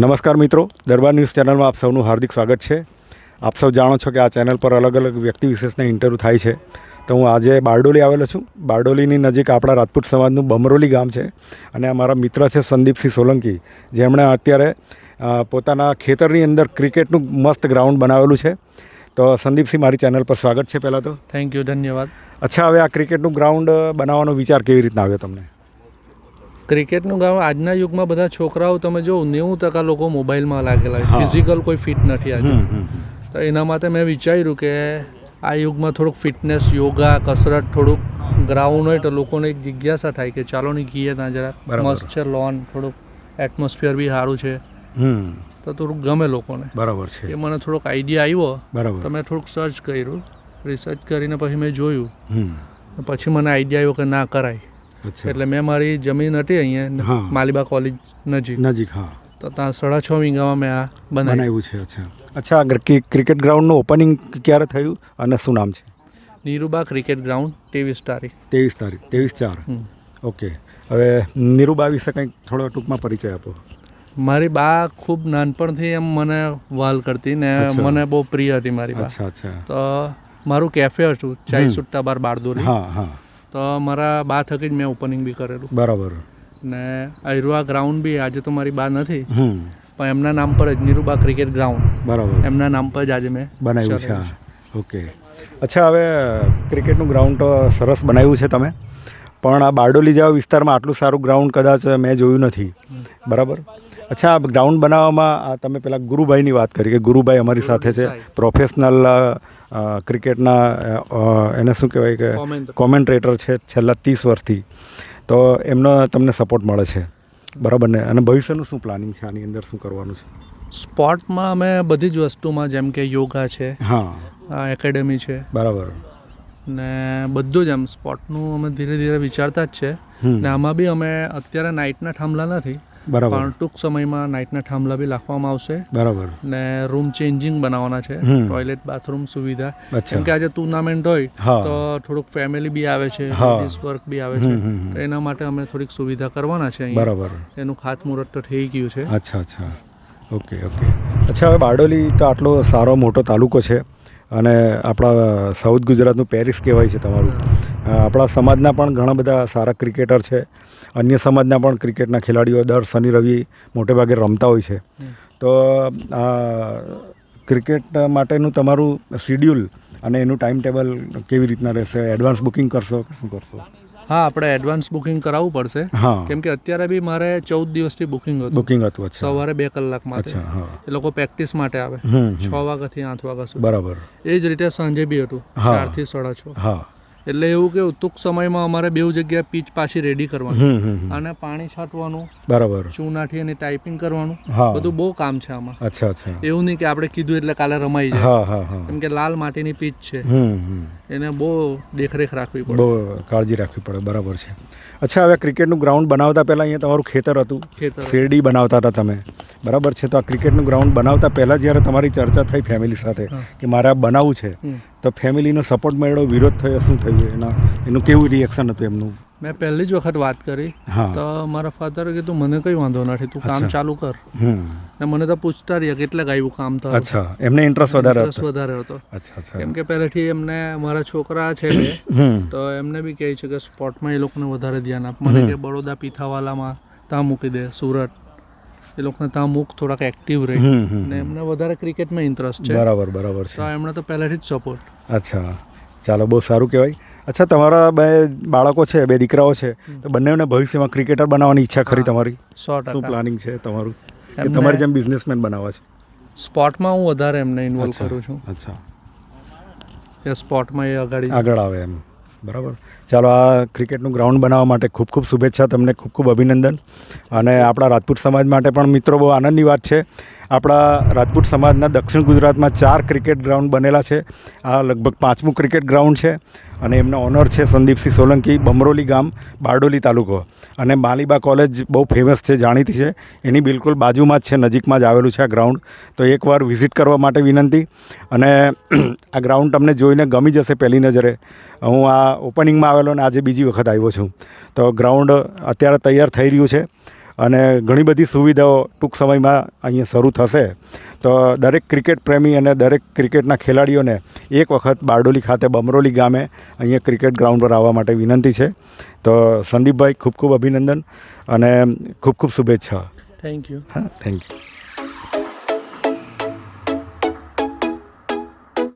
નમસ્કાર મિત્રો દરબાર ન્યૂઝ ચેનલમાં આપ સૌનું હાર્દિક સ્વાગત છે. આપ સૌ જાણો છો કે આ ચેનલ પર અલગ અલગ વ્યક્તિ વિશેષના ઇન્ટરવ્યૂ થાય છે. તો હું આજે બારડોલી આવેલો છું. બારડોલીની નજીક આપણા રાજપૂત સમાજનું બમરોલી ગામ છે અને અમારા મિત્ર છે સંદીપસિંહ સોલંકી. જેમણે અત્યારે પોતાના ખેતરની અંદર ક્રિકેટનું મસ્ત ગ્રાઉન્ડ બનાવેલું છે. તો સંદીપસિંહ મારી ચેનલ પર સ્વાગત છે પહેલાં તો. થેન્ક યુ ધન્યવાદ. અચ્છા હવે આ ક્રિકેટનું ગ્રાઉન્ડ બનાવવાનો વિચાર કેવી રીતના આવ્યો તમને? ક્રિકેટનું ગામ આજના યુગમાં બધા છોકરાઓ તમે જો નેવું ટકા લોકો મોબાઈલમાં લાગેલા. ફિઝિકલ કોઈ ફિટ નથી આજે. તો એના માટે મેં વિચાર્યું કે આ યુગમાં થોડુંક ફિટનેસ યોગા કસરત થોડુંક ગ્રાઉન્ડ હોય તો લોકોને એક જિજ્ઞાસા થાય કે ચાલો ની ગીએ ત્યાં જરા. મસ્ત છે લોન થોડુંક એટમોસ્ફિયર બી સારું છે. તો થોડુંક ગમે લોકોને. બરાબર છે. એ મને થોડોક આઈડિયા આવ્યો. બરાબર. તો મેં થોડુંક સર્ચ કર્યું. રિસર્ચ કરીને પછી મેં જોયું. પછી મને આઈડિયા આવ્યો કે ના કરાય. એટલે મેં મારી જમીન હતી અહીંયા. માલિબા કોલેજ નજીક. નજીક હા. તો ત્યાં સાડા છ વીઘામાં મેં આ બનાવ્યું. છે અચ્છા. અચ્છા ક્રિકેટ ગ્રાઉન્ડનું ઓપનિંગ ક્યારે થયું અને શું નામ છે? નીરુબા ક્રિકેટ ગ્રાઉન્ડ ત્રેવીસ તારીખ. ત્રેવીસ તારીખ ત્રેવીસ ચાર. ઓકે. હવે નીરુબા વિશે કંઈક થોડો ટૂંકમાં પરિચય આપો. મારી બા ખૂબ નાનપણથી એમ મને વાલ કરતી ને મને બહુ પ્રિય હતી મારી બા. અચ્છા અચ્છા. તો મારું કેફે હતું ચાઈ. સુટ્ટા બાર બારદોરી હા હા. તો મારા બા થકી જ મેં ઓપનિંગ બી કરેલું. બરાબર. ને આયરુઆ ગ્રાઉન્ડ બી આજે તો મારી બા નથી પણ એમના નામ પર જ નીરુબા ક્રિકેટ ગ્રાઉન્ડ બરાબર. એમના નામ પર જ આજે મેં બનાવ્યું છે ઓકે અચ્છા હવે ક્રિકેટનું ગ્રાઉન્ડ તો સરસ બનાવ્યું છે તમે. પણ આ બારડોલી જેવા વિસ્તારમાં આટલું સારું ગ્રાઉન્ડ કદાચ મેં જોયું નથી. બરાબર? અચ્છા આ ગ્રાઉન્ડ બનાવવામાં તમે પેલા ગુરુભાઈની વાત કરી કે ગુરુભાઈ અમારી સાથે છે. પ્રોફેશનલ ક્રિકેટના એને શું કહેવાય કે કોમેન્ટ્રેટર છે છેલ્લા ત્રીસ વર્ષથી. તો એમનો તમને સપોર્ટ મળે છે. બરાબર ને? અને ભવિષ્યનું શું પ્લાનિંગ છે? આની અંદર શું કરવાનું છે? સ્પોર્ટમાં અમે બધી જ વસ્તુમાં જેમ કે યોગા છે હા. એકેડેમી છે. બરાબર. ને બધું જ એમ સ્પોર્ટનું અમે ધીરે ધીરે વિચારતા જ છે. ને આમાં બી અમે અત્યારે નાઇટના થાંભલા નથી. બરાબર. પણ ટૂંક સમયમાં નાઇટના થાંભલા બી રાખવામાં આવશે. બરાબર. ને રૂમ ચેન્જિંગ બનાવવાના છે. ટોયલેટ બાથરૂમ સુવિધા. કેમ કે આજે ટુર્નામેન્ટ હોય તો થોડુંક ફેમિલી બી આવે છે લેડીઝ વર્ક બી આવે છે. તો એના માટે અમે થોડીક સુવિધા કરવાના છે બરાબર. એનું ખાતમુહૂર્ત તો થઈ ગયું છે. અચ્છા અચ્છા. Okay okay. અચ્છા હવે બારડોલી તો આટલો સારો મોટો તાલુકો છે અને આપણા સાઉથ ગુજરાતનું પેરિસ કહેવાય છે તમારું. આપણા સમાજના પણ ઘણા બધા સારા ક્રિકેટર છે. અન્ય સમાજના પણ ક્રિકેટના ખેલાડીઓ દર શનિ રવિ મોટે ભાગે રમતા હોય છે. તો ક્રિકેટ માટેનું તમારું શિડ્યુલ અને એનું ટાઈમ ટેબલ કેવી રીતના રહેશે? એડવાન્સ બુકિંગ કરશો કે શું કરશો? હા આપણે એડવાન્સ બુકિંગ કરાવવું પડશે. હા. કેમ કે અત્યારે બી મારે ચૌદ દિવસથી બુકિંગ હતું. બુકિંગ હતું સવારે બે કલાક માટે. હા. એ લોકો પ્રેક્ટિસ માટે આવે. છ વાગ્યાથી આઠ વાગ્યા સુધી. બરાબર. એ જ રીતે સાંજે બી હતું. ચારથી સાડા છ. હા. એટલે એવું કે ટૂંક સમયમાં અમારે બેઉ જગ્યાએ પીચ પાછી રેડી કરવાની. અને પાણી છાંટવાનું બરાબર. ચૂનાથી અને ટાઈપિંગ કરવાનું બધું બહુ કામ છે આમાં. અચ્છા અચ્છા. એવું નહીં કે આપણે કીધું એટલે કાલે રમાઈ જાય. હા હા હા. કેમ કે લાલ માટીની પીચ છે. એને બહુ દેખરેખ રાખવી પડે. બહુ કાળજી રાખવી પડે બરાબર છે. અચ્છા હવે ક્રિકેટનું ગ્રાઉન્ડ બનાવતા પહેલાં અહીંયા તમારું ખેતર હતું. ખેતર શેરડી બનાવતા હતા તમે. બરાબર છે તો આ ક્રિકેટનું ગ્રાઉન્ડ બનાવતા પહેલાં જ્યારે તમારી ચર્ચા થઈ ફેમિલી સાથે કે મારે આ બનાવવું છે. તો ફેમિલીનો સપોર્ટ મળ્યો વિરોધ થયો શું થયું એના? એનું કેવું રિએક્શન હતું એમનું? મેં પહેલી જ વખત વાત કરી. તો મારા ફાધરે કીધું મને કંઈ વાંધો નથી તું કામ ચાલુ કર. ને મને તો પૂછતા રહ્યા કેટલે ગાયું કામ તો અચ્છા. એમને ઇન્ટરેસ્ટ વધારે ઇન્ટરેસ્ટ વધારે હતો. અચ્છા કેમ કે પહેલેથી એમને મારા છોકરા છે તો એમને બી કહે છે કે સ્પોર્ટમાં એ લોકોને વધારે ધ્યાન આપ. મને કે બડોદા પીથાવાલામાં ત્યાં મૂકી દે સુરત. એ લોકોને ત્યાં અમુક થોડાક એક્ટિવ રહે. હમ હમ ને એમને વધારે ક્રિકેટમાં ઇન્ટરેસ્ટ છે. બરાબર બરાબર છે. એમણે તો પહેલેથી જ સપોર્ટ અચ્છા. ચાલો બહુ સારું કહેવાય. અચ્છા તમારા બે બાળકો છે બે દીકરાઓ છે તો બંનેને ભવિષ્યમાં ક્રિકેટર બનાવવાની ઈચ્છા ખરી તમારી? સો શું પ્લાનિંગ છે તમારું? કે તમારે તમારી જેમ બિઝનેસમેન બનાવવા છે? સ્પોર્ટમાં હું વધારે એમને ઇન્વોલ્વ કરું છું. અચ્છા. એ સ્પોર્ટમાં એ આગળ આગળ આવે એમ. બરાબર. ચાલો, આ ક્રિકેટનું ગ્રાઉન્ડ બનાવવા માટે ખૂબ ખૂબ શુભેચ્છા, તમને ખૂબ ખૂબ અભિનંદન. અને આપણા રાજપૂત સમાજ માટે પણ મિત્રો બહુ આનંદની વાત છે. આપણા રાજપૂત સમાજના દક્ષિણ ગુજરાતમાં ચાર ક્રિકેટ ગ્રાઉન્ડ બનેલા છે. આ લગભગ પાંચમું ક્રિકેટ ગ્રાઉન્ડ છે અને એમના ઓનર છે સંદીપસિંહ સોલંકી, બમરોલી ગામ, બારડોલી તાલુકો. અને માલીબા કોલેજ બહુ ફેમસ છે, જાણીતી છે. એની બિલકુલ બાજુમાં જ છે, નજીકમાં જ આવેલું છે આ ગ્રાઉન્ડ. તો એકવાર વિઝિટ કરવા માટે વિનંતી. અને આ ગ્રાઉન્ડ તમને જોઈને ગમી જશે પહેલી નજરે. હું આ ઓપનિંગમાં આવેલો અને આજે બીજી વખત આવ્યો છું. તો ગ્રાઉન્ડ અત્યારે તૈયાર થઈ રહ્યું છે. અને ઘણી બધી સુવિધાઓ ટૂંક સમયમાં અહીંયા શરૂ થશે. તો દરેક ક્રિકેટ પ્રેમી અને દરેક ક્રિકેટના ખેલાડીઓને એક વખત બારડોલી ખાતે બમરોલી ગામે અહીંયા ક્રિકેટ ગ્રાઉન્ડ પર આવવા માટે વિનંતી છે. તો સંદીપભાઈ ખૂબ ખૂબ અભિનંદન અને ખૂબ ખૂબ શુભેચ્છા. થેન્ક યુ હા થેન્ક યુ